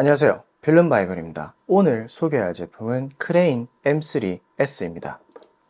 안녕하세요. 필름바이블입니다. 오늘 소개할 제품은 크레인 M3S입니다.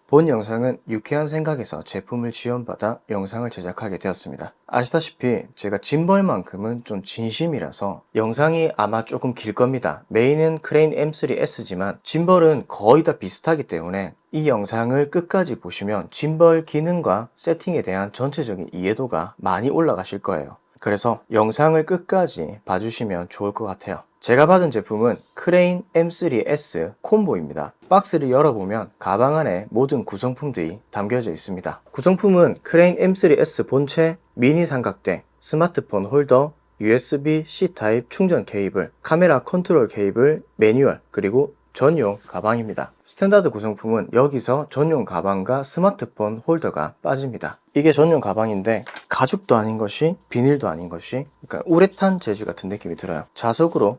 본 영상은 유쾌한 생각에서 제품을 지원받아 영상을 제작하게 되었습니다. 아시다시피 제가 짐벌만큼은 좀 진심이라서 영상이 아마 조금 길 겁니다. 메인은 크레인 M3S지만 짐벌은 거의 다 비슷하기 때문에 이 영상을 끝까지 보시면 짐벌 기능과 세팅에 대한 전체적인 이해도가 많이 올라가실 거예요. 그래서 영상을 끝까지 봐주시면 좋을 것 같아요. 제가 받은 제품은 크레인 M3S 콤보입니다. 박스를 열어보면 가방 안에 모든 구성품들이 담겨져 있습니다. 구성품은 크레인 M3S 본체, 미니 삼각대, 스마트폰 홀더, USB-C 타입 충전 케이블, 카메라 컨트롤 케이블, 매뉴얼, 그리고 전용 가방입니다. 스탠다드 구성품은 여기서 전용 가방과 스마트폰 홀더가 빠집니다. 이게 전용 가방인데 가죽도 아닌 것이 비닐도 아닌 것이 그러니까 우레탄 재질 같은 느낌이 들어요. 자석으로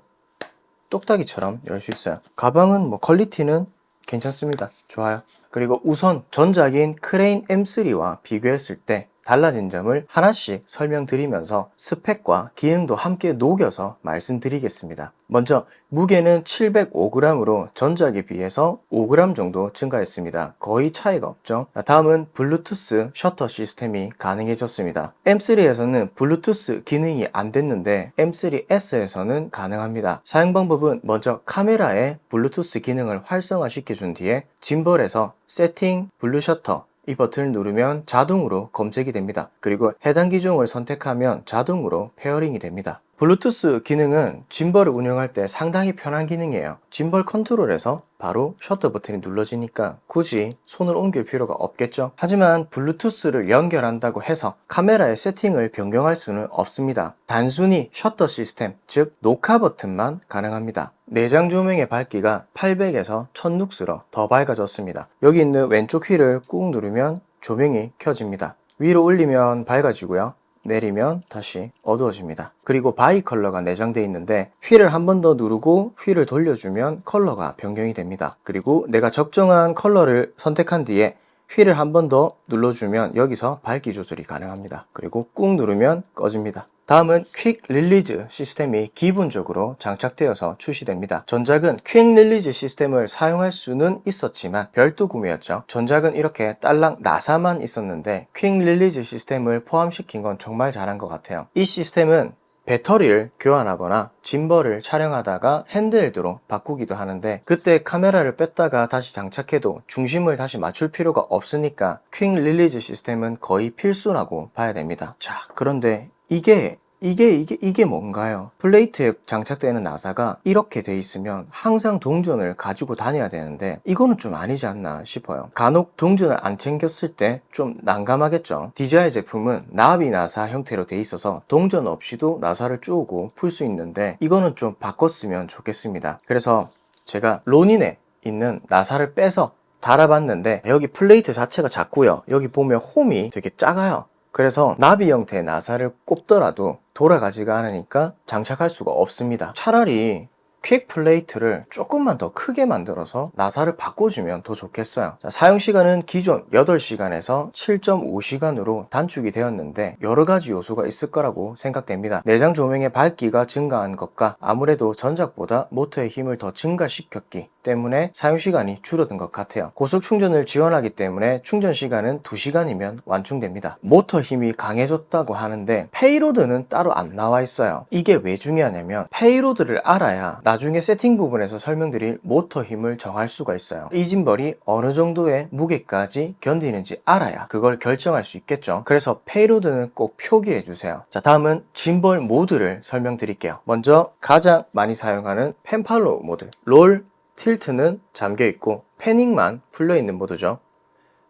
똑딱이처럼 열 수 있어요. 가방은 뭐 퀄리티는 괜찮습니다. 좋아요. 그리고 우선 전작인 크레인 M3와 비교했을 때 달라진 점을 하나씩 설명드리면서 스펙과 기능도 함께 녹여서 말씀드리겠습니다. 먼저 무게는 705g으로 전작에 비해서 5g 정도 증가했습니다. 거의 차이가 없죠. 다음은 블루투스 셔터 시스템이 가능해졌습니다. M3에서는 블루투스 기능이 안 됐는데 M3S에서는 가능합니다. 사용 방법은 먼저 카메라에 블루투스 기능을 활성화시켜 준 뒤에 짐벌에서 세팅 블루 셔터 이 버튼을 누르면 자동으로 검색이 됩니다. 그리고 해당 기종을 선택하면 자동으로 페어링이 됩니다. 블루투스 기능은 짐벌을 운영할 때 상당히 편한 기능이에요. 짐벌 컨트롤에서 바로 셔터 버튼이 눌러지니까 굳이 손을 옮길 필요가 없겠죠. 하지만 블루투스를 연결한다고 해서 카메라의 세팅을 변경할 수는 없습니다. 단순히 셔터 시스템, 즉 녹화 버튼만 가능합니다. 내장 조명의 밝기가 800에서 1000룩스로 더 밝아졌습니다. 여기 있는 왼쪽 휠을 꾹 누르면 조명이 켜집니다. 위로 올리면 밝아지고요. 내리면 다시 어두워집니다. 그리고 바이 컬러가 내장되어 있는데 휠을 한 번 더 누르고 휠을 돌려주면 컬러가 변경이 됩니다. 그리고 내가 적정한 컬러를 선택한 뒤에 휠을 한 번 더 눌러주면 여기서 밝기 조절이 가능합니다. 그리고 꾹 누르면 꺼집니다. 다음은 퀵 릴리즈 시스템이 기본적으로 장착되어서 출시됩니다. 전작은 퀵 릴리즈 시스템을 사용할 수는 있었지만 별도 구매였죠. 전작은 이렇게 딸랑 나사만 있었는데 퀵 릴리즈 시스템을 포함시킨 건 정말 잘한 것 같아요. 이 시스템은 배터리를 교환하거나 짐벌을 촬영하다가 핸드헬드로 바꾸기도 하는데 그때 카메라를 뺐다가 다시 장착해도 중심을 다시 맞출 필요가 없으니까 퀵 릴리즈 시스템은 거의 필수라고 봐야 됩니다. 자, 그런데 이게 이게 이게 이게 뭔가요? 플레이트에 장착되는 나사가 이렇게 돼 있으면 항상 동전을 가지고 다녀야 되는데 이거는 좀 아니지 않나 싶어요. 간혹 동전을 안 챙겼을 때 좀 난감하겠죠. DJI 제품은 나비 나사 형태로 돼 있어서 동전 없이도 나사를 쪼고 풀 수 있는데 이거는 좀 바꿨으면 좋겠습니다. 그래서 제가 로닌에 있는 나사를 빼서 달아봤는데 여기 플레이트 자체가 작고요. 여기 보면 홈이 되게 작아요. 그래서 나비 형태의 나사를 꼽더라도 돌아가지가 않으니까 장착할 수가 없습니다. 차라리 퀵 플레이트를 조금만 더 크게 만들어서 나사를 바꿔주면 더 좋겠어요. 자, 사용 시간은 기존 8시간에서 7.5시간으로 단축이 되었는데 여러 가지 요소가 있을 거라고 생각됩니다. 내장 조명의 밝기가 증가한 것과 아무래도 전작보다 모터의 힘을 더 증가시켰기 때문에 사용 시간이 줄어든 것 같아요. 고속 충전을 지원하기 때문에 충전 시간은 2시간이면 완충됩니다. 모터 힘이 강해졌다고 하는데 페이로드는 따로 안 나와 있어요. 이게 왜 중요하냐면 페이로드를 알아야 나중에 세팅 부분에서 설명드릴 모터 힘을 정할 수가 있어요. 이 짐벌이 어느 정도의 무게까지 견디는지 알아야 그걸 결정할 수 있겠죠. 그래서 페이로드는 꼭 표기해 주세요. 자, 다음은 짐벌 모드를 설명드릴게요. 먼저 가장 많이 사용하는 펜팔로 모드. 롤, 틸트는 잠겨 있고 패닝만 풀려 있는 모드죠.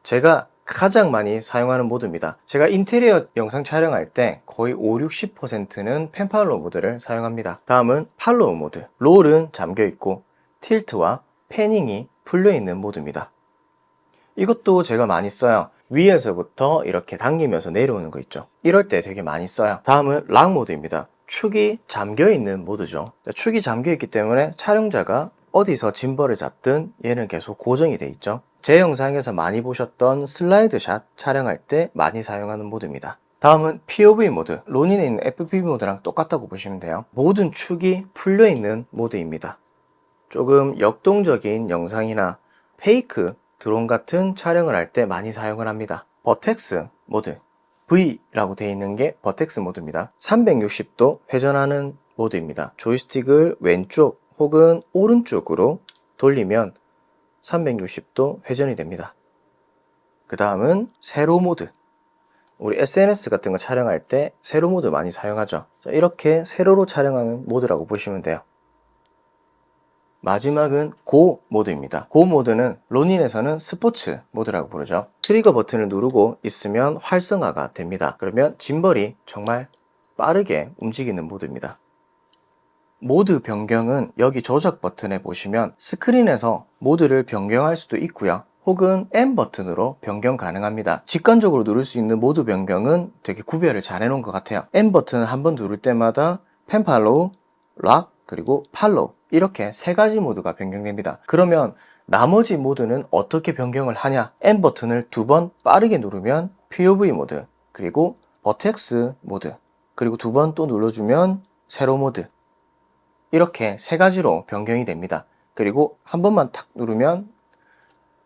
제가 가장 많이 사용하는 모드입니다. 제가 인테리어 영상 촬영할 때 거의 5, 60%는 펜팔로우 모드를 사용합니다. 다음은 팔로우 모드. 롤은 잠겨 있고 틸트와 패닝이 풀려 있는 모드입니다. 이것도 제가 많이 써요. 위에서부터 이렇게 당기면서 내려오는 거 있죠. 이럴 때 되게 많이 써요. 다음은 락 모드입니다. 축이 잠겨 있는 모드죠. 축이 잠겨 있기 때문에 촬영자가 어디서 짐벌을 잡든 얘는 계속 고정이 돼 있죠. 제 영상에서 많이 보셨던 슬라이드 샷 촬영할 때 많이 사용하는 모드입니다. 다음은 POV 모드. 론인에 있는 FPV 모드랑 똑같다고 보시면 돼요. 모든 축이 풀려 있는 모드입니다. 조금 역동적인 영상이나 페이크 드론 같은 촬영을 할 때 많이 사용을 합니다. 버텍스 모드. V라고 되어 있는 게 버텍스 모드입니다. 360도 회전하는 모드입니다. 조이스틱을 왼쪽 혹은 오른쪽으로 돌리면 360도 회전이 됩니다. 그 다음은 세로 모드. 우리 SNS 같은 거 촬영할 때 세로 모드 많이 사용하죠. 자, 이렇게 세로로 촬영하는 모드라고 보시면 돼요. 마지막은 고 모드입니다. 고 모드는 론인에서는 스포츠 모드라고 부르죠. 트리거 버튼을 누르고 있으면 활성화가 됩니다. 그러면 짐벌이 정말 빠르게 움직이는 모드입니다. 모드 변경은 여기 조작 버튼에 보시면 스크린에서 모드를 변경할 수도 있고요. 혹은 M 버튼으로 변경 가능합니다. 직관적으로 누를 수 있는 모드 변경은 되게 구별을 잘 해놓은 것 같아요. M 버튼을 한 번 누를 때마다 펜팔로우, 락, 그리고 팔로우 이렇게 세 가지 모드가 변경됩니다. 그러면 나머지 모드는 어떻게 변경을 하냐? M 버튼을 두 번 빠르게 누르면 POV 모드, 그리고 버텍스 모드, 그리고 두 번 또 눌러주면 세로 모드. 이렇게 세 가지로 변경이 됩니다. 그리고 한 번만 탁 누르면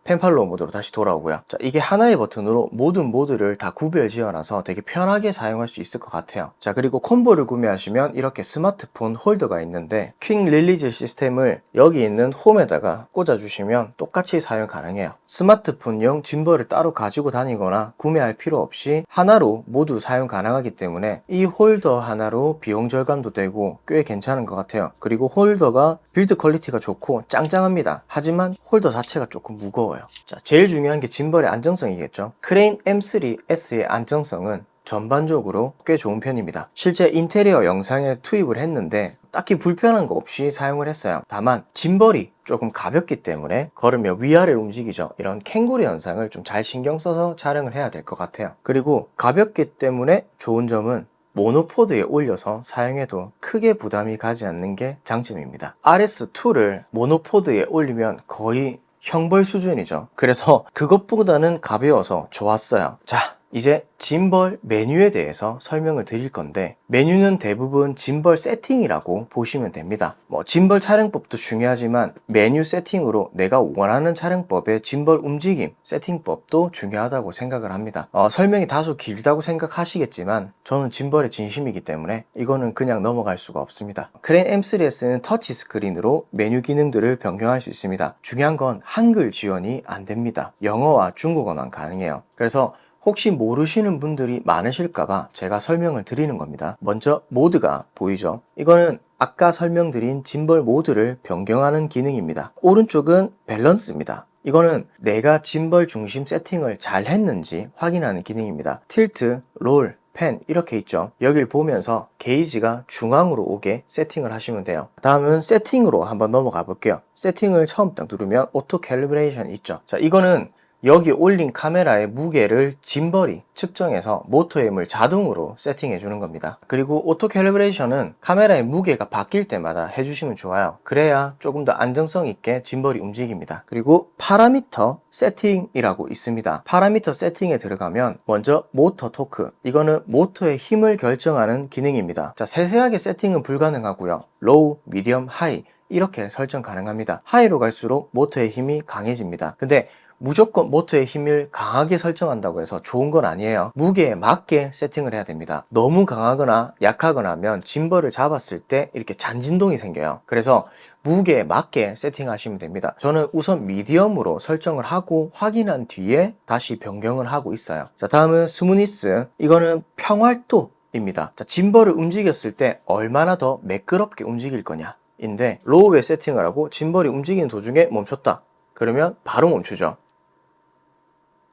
펜팔로우 모드로 다시 돌아오고요. 자, 이게 하나의 버튼으로 모든 모드를 다 구별 지어놔서 되게 편하게 사용할 수 있을 것 같아요. 자, 그리고 콤보를 구매하시면 이렇게 스마트폰 홀더가 있는데 퀵 릴리즈 시스템을 여기 있는 홈에다가 꽂아주시면 똑같이 사용 가능해요. 스마트폰용 짐벌을 따로 가지고 다니거나 구매할 필요 없이 하나로 모두 사용 가능하기 때문에 이 홀더 하나로 비용 절감도 되고 꽤 괜찮은 것 같아요. 그리고 홀더가 빌드 퀄리티가 좋고 짱짱합니다. 하지만 홀더 자체가 조금 무거워요. 자, 제일 중요한 게 짐벌의 안정성이겠죠. 크레인 M3S의 안정성은 전반적으로 꽤 좋은 편입니다. 실제 인테리어 영상에 투입을 했는데 딱히 불편한 거 없이 사용을 했어요. 다만 짐벌이 조금 가볍기 때문에 걸으며 위아래로 움직이죠. 이런 캥거루 현상을 좀 잘 신경 써서 촬영을 해야 될 것 같아요. 그리고 가볍기 때문에 좋은 점은 모노포드에 올려서 사용해도 크게 부담이 가지 않는 게 장점입니다. RS2를 모노포드에 올리면 거의 형벌 수준이죠. 그래서 그것보다는 가벼워서 좋았어요. 자, 이제 짐벌 메뉴에 대해서 설명을 드릴 건데 메뉴는 대부분 짐벌 세팅이라고 보시면 됩니다. 뭐 짐벌 촬영법도 중요하지만 메뉴 세팅으로 내가 원하는 촬영법의 짐벌 움직임 세팅법도 중요하다고 생각을 합니다. 어, 설명이 다소 길다고 생각하시겠지만 저는 짐벌의 진심이기 때문에 이거는 그냥 넘어갈 수가 없습니다. 크레인 M3S는 터치 스크린으로 메뉴 기능들을 변경할 수 있습니다. 중요한 건 한글 지원이 안 됩니다. 영어와 중국어만 가능해요. 그래서 혹시 모르시는 분들이 많으실까봐 제가 설명을 드리는 겁니다. 먼저 모드가 보이죠? 이거는 아까 설명드린 짐벌 모드를 변경하는 기능입니다. 오른쪽은 밸런스입니다. 이거는 내가 짐벌 중심 세팅을 잘 했는지 확인하는 기능입니다. 틸트, 롤, 펜 이렇게 있죠. 여기를 보면서 게이지가 중앙으로 오게 세팅을 하시면 돼요. 다음은 세팅으로 한번 넘어가 볼게요. 세팅을 처음 딱 누르면 오토 캘리브레이션 있죠. 자, 이거는 여기 올린 카메라의 무게를 짐벌이 측정해서 모터의 힘을 자동으로 세팅해 주는 겁니다. 그리고 오토 캘리브레이션은 카메라의 무게가 바뀔 때마다 해주시면 좋아요. 그래야 조금 더 안정성 있게 짐벌이 움직입니다. 그리고 파라미터 세팅이라고 있습니다. 파라미터 세팅에 들어가면 먼저 모터 토크 이거는 모터의 힘을 결정하는 기능입니다. 자 세세하게 세팅은 불가능하고요. 로우, 미디엄, 하이 이렇게 설정 가능합니다. 하이로 갈수록 모터의 힘이 강해집니다. 근데 무조건 모터의 힘을 강하게 설정한다고 해서 좋은 건 아니에요. 무게에 맞게 세팅을 해야 됩니다. 너무 강하거나 약하거나 하면 짐벌을 잡았을 때 이렇게 잔진동이 생겨요. 그래서 무게에 맞게 세팅하시면 됩니다. 저는 우선 미디엄으로 설정을 하고 확인한 뒤에 다시 변경을 하고 있어요. 자, 다음은 스무니스. 이거는 평활도 입니다. 자, 짐벌을 움직였을 때 얼마나 더 매끄럽게 움직일 거냐. 인데 로우에 세팅을 하고 짐벌이 움직이는 도중에 멈췄다. 그러면 바로 멈추죠.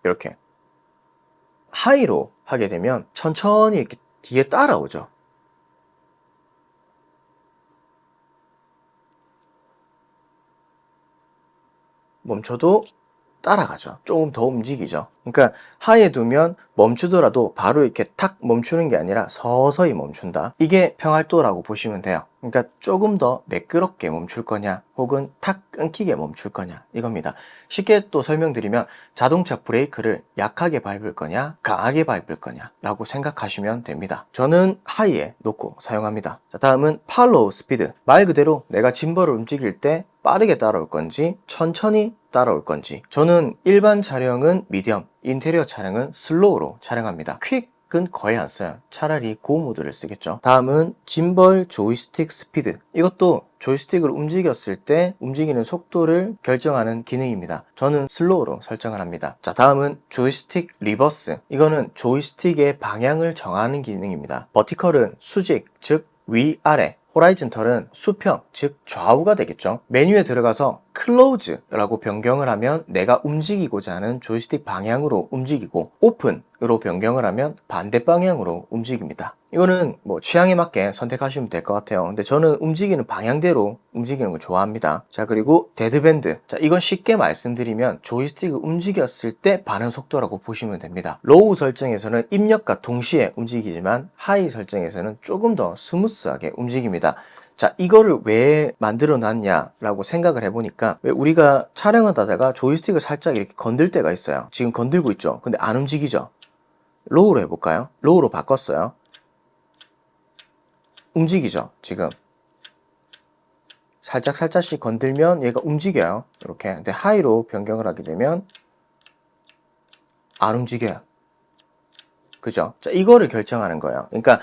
이렇게 하이로 하게 되면 천천히 이렇게 뒤에 따라오죠. 멈춰도 따라가죠. 조금 더 움직이죠. 그러니까 하이에 두면 멈추더라도 바로 이렇게 탁 멈추는 게 아니라 서서히 멈춘다. 이게 평활도라고 보시면 돼요. 그러니까 조금 더 매끄럽게 멈출 거냐, 혹은 탁 끊기게 멈출 거냐, 이겁니다. 쉽게 또 설명드리면 자동차 브레이크를 약하게 밟을 거냐, 강하게 밟을 거냐, 라고 생각하시면 됩니다. 저는 하이에 놓고 사용합니다. 자, 다음은 팔로우 스피드. 말 그대로 내가 짐벌을 움직일 때 빠르게 따라올 건지, 천천히 따라올 건지. 저는 일반 차량은 미디엄, 인테리어 차량은 슬로우로 촬영합니다. 퀵 은 거의 안 써요. 차라리 고 모드를 쓰겠죠. 다음은 짐벌 조이스틱 스피드. 이것도 조이스틱을 움직였을 때 움직이는 속도를 결정하는 기능입니다. 저는 슬로우로 설정을 합니다. 자, 다음은 조이스틱 리버스. 이거는 조이스틱의 방향을 정하는 기능입니다. 버티컬은 수직, 즉 위아래. 호라이즌털은 수평, 즉 좌우가 되겠죠. 메뉴에 들어가서 클로즈라고 변경을 하면 내가 움직이고자 하는 조이스틱 방향으로 움직이고 오픈으로 변경을 하면 반대 방향으로 움직입니다. 이거는 뭐 취향에 맞게 선택하시면 될 것 같아요. 근데 저는 움직이는 방향대로 움직이는 걸 좋아합니다. 자, 그리고 데드밴드. 자, 이건 쉽게 말씀드리면 조이스틱을 움직였을 때 반응 속도라고 보시면 됩니다. 로우 설정에서는 입력과 동시에 움직이지만 하이 설정에서는 조금 더 스무스하게 움직입니다. 자, 이거를 왜 만들어 놨냐라고 생각을 해보니까 왜 우리가 촬영하다가 조이스틱을 살짝 이렇게 건들 때가 있어요. 지금 건들고 있죠. 근데 안 움직이죠. 로우로 해볼까요? 로우로 바꿨어요. 움직이죠, 지금. 살짝 살짝씩 건들면 얘가 움직여요. 이렇게. 근데 하이로 변경을 하게 되면 안 움직여요. 그죠? 자, 이거를 결정하는 거예요. 그러니까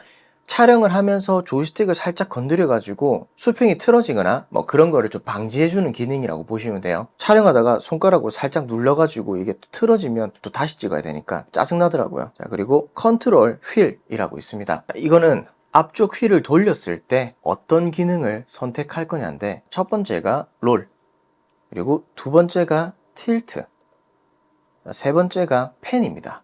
촬영을 하면서 조이스틱을 살짝 건드려 가지고 수평이 틀어지거나 뭐 그런 거를 좀 방지해 주는 기능이라고 보시면 돼요. 촬영하다가 손가락으로 살짝 눌러 가지고 이게 또 틀어지면 또 다시 찍어야 되니까 짜증 나더라고요. 자, 그리고 컨트롤 휠이라고 있습니다. 이거는 앞쪽 휠을 돌렸을 때 어떤 기능을 선택할 거냐인데 첫 번째가 롤 그리고 두 번째가 틸트 세 번째가 펜입니다.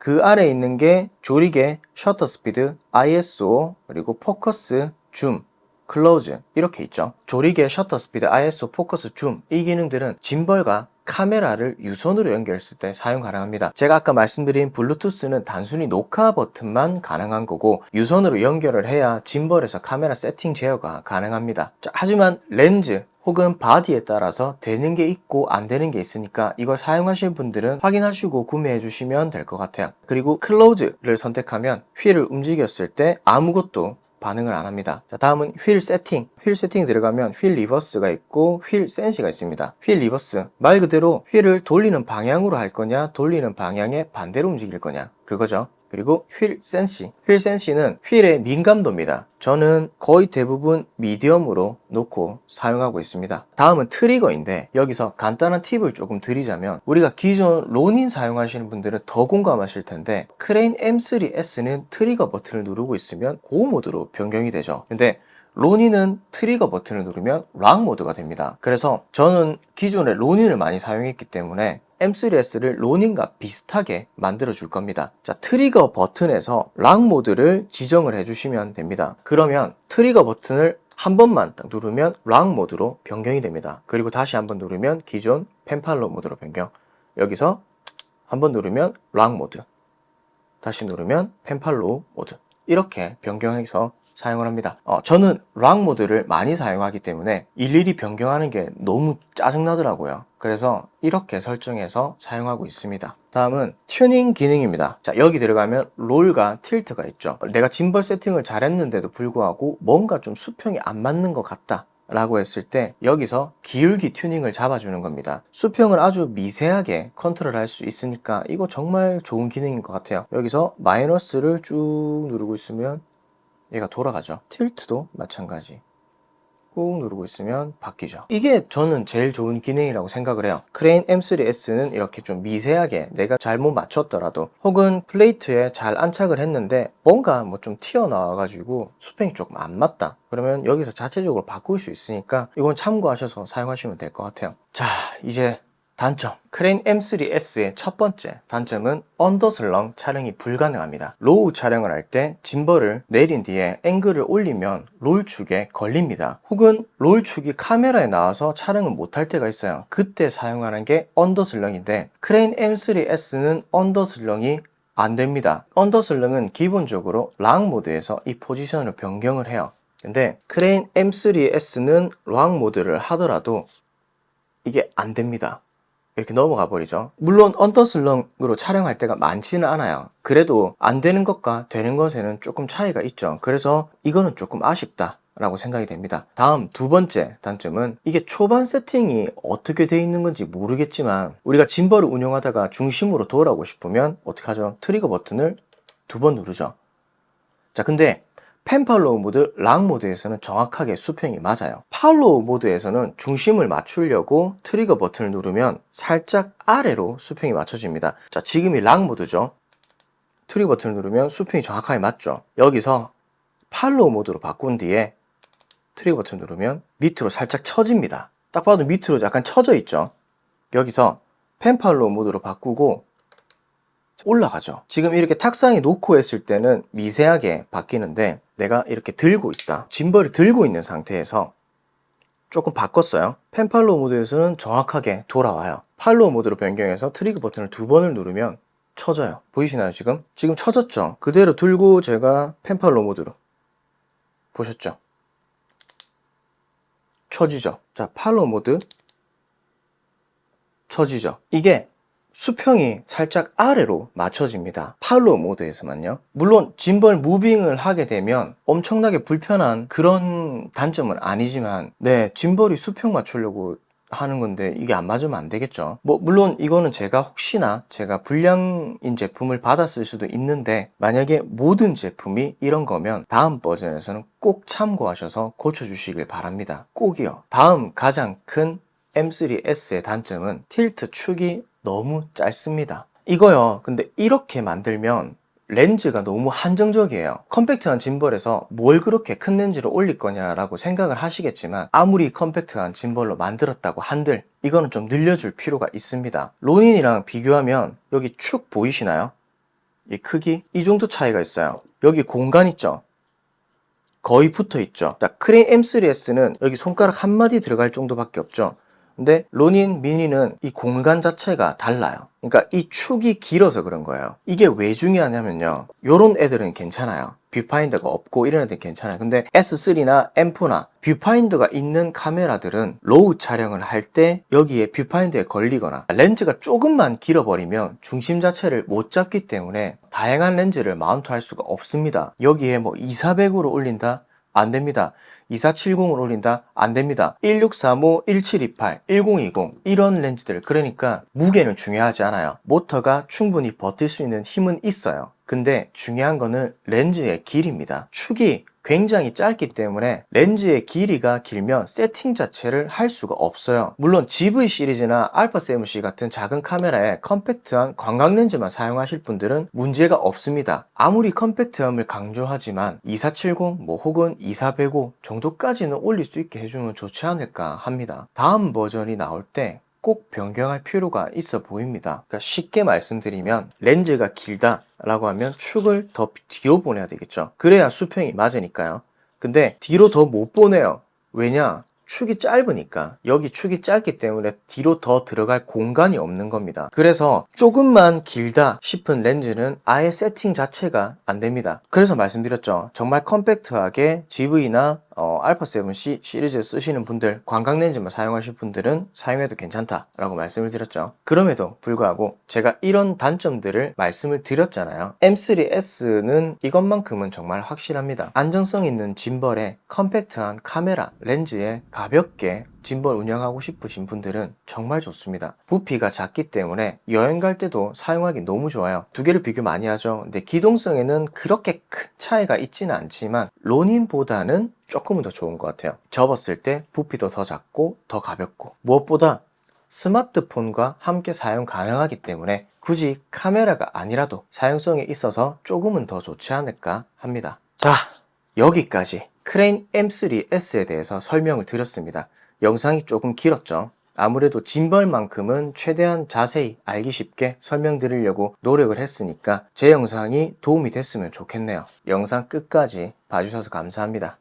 그 아래 있는 게 조리개, 셔터 스피드, ISO, 그리고 포커스, 줌, 클로즈 이렇게 있죠. 조리개, 셔터 스피드, ISO, 포커스, 줌 이 기능들은 짐벌과 카메라를 유선으로 연결했을 때 사용 가능합니다. 제가 아까 말씀드린 블루투스는 단순히 녹화 버튼만 가능한 거고 유선으로 연결을 해야 짐벌에서 카메라 세팅 제어가 가능합니다. 자, 하지만 렌즈 혹은 바디에 따라서 되는 게 있고 안 되는 게 있으니까 이걸 사용하실 분들은 확인하시고 구매해 주시면 될 것 같아요. 그리고 클로즈를 선택하면 휠을 움직였을 때 아무것도 반응을 안 합니다. 자, 다음은 휠 세팅. 휠 세팅 들어가면 휠 리버스가 있고 휠 센시가 있습니다. 휠 리버스. 말 그대로 휠을 돌리는 방향으로 할 거냐, 돌리는 방향에 반대로 움직일 거냐. 그거죠. 그리고 휠 센시. 휠 센시는 휠의 민감도입니다. 저는 거의 대부분 미디엄으로 놓고 사용하고 있습니다. 다음은 트리거인데 여기서 간단한 팁을 조금 드리자면 우리가 기존 로닌 사용하시는 분들은 더 공감하실 텐데 크레인 M3S는 트리거 버튼을 누르고 있으면 고 모드로 변경이 되죠. 근데 로니는 트리거 버튼을 누르면 락 모드가 됩니다. 그래서 저는 기존에 로닌을 많이 사용했기 때문에 M3S를 로닌과 비슷하게 만들어 줄 겁니다. 자, 트리거 버튼에서 락 모드를 지정을 해주시면 됩니다. 그러면 트리거 버튼을 한 번만 딱 누르면 락 모드로 변경이 됩니다. 그리고 다시 한 번 누르면 기존 펜팔로 모드로 변경. 여기서 한 번 누르면 락 모드. 다시 누르면 펜팔로 모드. 이렇게 변경해서 사용을 합니다. 어, 저는 락 모드를 많이 사용하기 때문에 일일이 변경하는 게 너무 짜증나더라고요. 그래서 이렇게 설정해서 사용하고 있습니다. 다음은 튜닝 기능입니다. 자, 여기 들어가면 롤과 틸트가 있죠. 내가 짐벌 세팅을 잘했는데도 불구하고 뭔가 좀 수평이 안 맞는 것 같다. 라고 했을 때 여기서 기울기 튜닝을 잡아주는 겁니다. 수평을 아주 미세하게 컨트롤 할 수 있으니까 이거 정말 좋은 기능인 것 같아요. 여기서 마이너스를 쭉 누르고 있으면 얘가 돌아가죠. 틸트도 마찬가지. 꾹 누르고 있으면 바뀌죠. 이게 저는 제일 좋은 기능이라고 생각을 해요. 크레인 M3S는 이렇게 좀 미세하게 내가 잘못 맞췄더라도 혹은 플레이트에 잘 안착을 했는데 뭔가 뭐 좀 튀어나와가지고 수평이 조금 안 맞다. 그러면 여기서 자체적으로 바꿀 수 있으니까 이건 참고하셔서 사용하시면 될 것 같아요. 자, 이제 단점. 크레인 M3S의 첫 번째 단점은 언더슬렁 촬영이 불가능합니다. 로우 촬영을 할 때 짐벌을 내린 뒤에 앵글을 올리면 롤축에 걸립니다. 혹은 롤축이 카메라에 나와서 촬영을 못할 때가 있어요. 그때 사용하는 게 언더슬렁인데 크레인 M3S는 언더슬렁이 안 됩니다. 언더슬렁은 기본적으로 락 모드에서 이 포지션을 변경을 해요. 근데 크레인 M3S는 락 모드를 하더라도 이게 안 됩니다. 이렇게 넘어가 버리죠. 물론 언더슬렁으로 촬영할 때가 많지는 않아요. 그래도 안 되는 것과 되는 것에는 조금 차이가 있죠. 그래서 이거는 조금 아쉽다. 라고 생각이 됩니다. 다음 두 번째 단점은 이게 초반 세팅이 어떻게 돼 있는 건지 모르겠지만 우리가 짐벌을 운영하다가 중심으로 돌아오고 싶으면 어떻게 하죠? 트리거 버튼을 두 번 누르죠. 자, 근데 펜팔로우 모드, 락 모드에서는 정확하게 수평이 맞아요. 팔로우 모드에서는 중심을 맞추려고 트리거 버튼을 누르면 살짝 아래로 수평이 맞춰집니다. 자, 지금이 락 모드죠. 트리거 버튼을 누르면 수평이 정확하게 맞죠. 여기서 팔로우 모드로 바꾼 뒤에 트리거 버튼 누르면 밑으로 살짝 처집니다. 딱 봐도 밑으로 약간 처져 있죠. 여기서 펜팔로우 모드로 바꾸고 올라가죠. 지금 이렇게 탁상에 놓고 했을 때는 미세하게 바뀌는데 내가 이렇게 들고 있다. 짐벌을 들고 있는 상태에서 조금 바꿨어요. 펜팔로우 모드에서는 정확하게 돌아와요. 팔로우 모드로 변경해서 트리거 버튼을 두 번을 누르면 쳐져요. 보이시나요 지금? 지금 쳐졌죠? 그대로 들고 제가 펜팔로우 모드로 보셨죠? 쳐지죠? 자, 팔로우 모드 쳐지죠? 이게 수평이 살짝 아래로 맞춰집니다. 팔로우 모드에서만요. 물론 짐벌 무빙을 하게 되면 엄청나게 불편한 그런 단점은 아니지만 네, 짐벌이 수평 맞추려고 하는 건데 이게 안 맞으면 안 되겠죠. 뭐 물론 이거는 제가 혹시나 제가 불량인 제품을 받았을 수도 있는데 만약에 모든 제품이 이런 거면 다음 버전에서는 꼭 참고하셔서 고쳐주시길 바랍니다. 꼭이요. 다음 가장 큰 M3S의 단점은 틸트 축이 너무 짧습니다. 이거요. 근데 이렇게 만들면 렌즈가 너무 한정적이에요. 컴팩트한 짐벌에서 뭘 그렇게 큰 렌즈를 올릴 거냐라고 생각을 하시겠지만 아무리 컴팩트한 짐벌로 만들었다고 한들 이거는 좀 늘려줄 필요가 있습니다. 로닌이랑 비교하면 여기 축 보이시나요? 이 크기 이 정도 차이가 있어요. 여기 공간 있죠? 거의 붙어 있죠. 자, 크레인 M3S는 여기 손가락 한 마디 들어갈 정도밖에 없죠. 근데 로닌 미니는 이 공간 자체가 달라요. 그러니까 이 축이 길어서 그런 거예요. 이게 왜 중요하냐면요. 요런 애들은 괜찮아요. 뷰파인더가 없고 이런 애들은 괜찮아요. 근데 S3나 M4나 뷰파인더가 있는 카메라들은 로우 촬영을 할 때 여기에 뷰파인더에 걸리거나 렌즈가 조금만 길어버리면 중심 자체를 못 잡기 때문에 다양한 렌즈를 마운트할 수가 없습니다. 여기에 뭐 2400으로 올린다? 안 됩니다. 2470을 올린다? 안 됩니다. 1635, 1728, 1020 이런 렌즈들 그러니까 무게는 중요하지 않아요. 모터가 충분히 버틸 수 있는 힘은 있어요. 근데 중요한 거는 렌즈의 길입니다. 축이 굉장히 짧기 때문에 렌즈의 길이가 길면 세팅 자체를 할 수가 없어요. 물론 GV 시리즈나 알파 7C 같은 작은 카메라에 컴팩트한 광각 렌즈만 사용하실 분들은 문제가 없습니다. 아무리 컴팩트함을 강조하지만 2470, 뭐 혹은 2405 정도까지는 올릴 수 있게 해주면 좋지 않을까 합니다. 다음 버전이 나올 때 꼭 변경할 필요가 있어 보입니다. 그러니까 쉽게 말씀드리면 렌즈가 길다 라고 하면 축을 더 뒤로 보내야 되겠죠. 그래야 수평이 맞으니까요. 근데 뒤로 더 못 보내요. 왜냐? 축이 짧으니까 여기 축이 짧기 때문에 뒤로 더 들어갈 공간이 없는 겁니다. 그래서 조금만 길다 싶은 렌즈는 아예 세팅 자체가 안 됩니다. 그래서 말씀드렸죠. 정말 컴팩트하게 GV나 어, 알파 7C 시리즈 쓰시는 분들, 광각 렌즈만 사용하실 분들은 사용해도 괜찮다라고 말씀을 드렸죠. 그럼에도 불구하고 제가 이런 단점들을 말씀을 드렸잖아요. M3S는 이것만큼은 정말 확실합니다. 안정성 있는 짐벌에 컴팩트한 카메라, 렌즈에 가볍게 짐벌 운영하고 싶으신 분들은 정말 좋습니다. 부피가 작기 때문에 여행 갈 때도 사용하기 너무 좋아요. 두 개를 비교 많이 하죠. 근데 기동성에는 그렇게 큰 차이가 있지는 않지만 로닌보다는 조금은 더 좋은 것 같아요. 접었을 때 부피도 더 작고 더 가볍고 무엇보다 스마트폰과 함께 사용 가능하기 때문에 굳이 카메라가 아니라도 사용성에 있어서 조금은 더 좋지 않을까 합니다. 자, 여기까지 크레인 M3S에 대해서 설명을 드렸습니다. 영상이 조금 길었죠. 아무래도 짐벌만큼은 최대한 자세히 알기 쉽게 설명드리려고 노력을 했으니까 제 영상이 도움이 됐으면 좋겠네요. 영상 끝까지 봐주셔서 감사합니다.